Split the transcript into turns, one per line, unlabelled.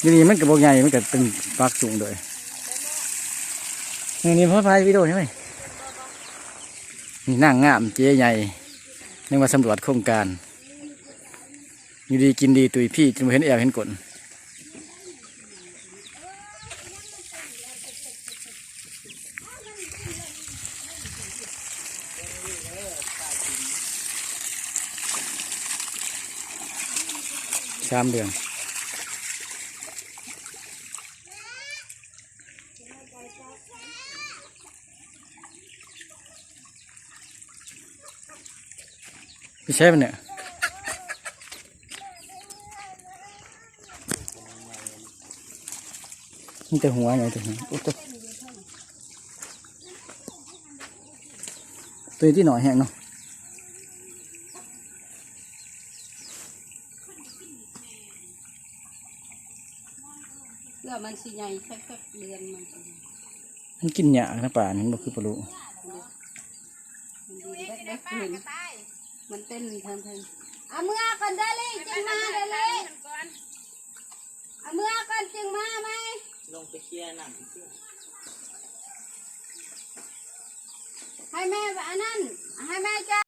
อยู่นี่มันกับบกใหญ่มันก็เป็นปลักสูงด้วยนี่นี่พ่อพายวิดีโอนี่ไหมนี่นั่งงามเจ๊ใหญ่นึกว่าสำรวจโครงการ อยู่ดีกินดีตุยพี่จนบ่เห็นแอวเห็นกลสามเดือน พี่ใช่ปะเนี่ยมันแต่หัวไงแต่หัวโอ้ตัวตัวนี้ที่หน่อยแห้งเนาะ
เพื่อมันสิใหญ่แค่แค่เดือนมันสิใหญ่
มันกินหญ้านะป่านี่มันบ่คือปลาลู
มันดีได้ได้คืน มันเต้นเทินเทินเอาเมื่อก่อนเดลี่จึงมาเดลี่เอาเมื่อก่อนจึงมาไหม
ลงไปเคลียร์หนัง
ให้แม่อันนั้นให้แม่จ้า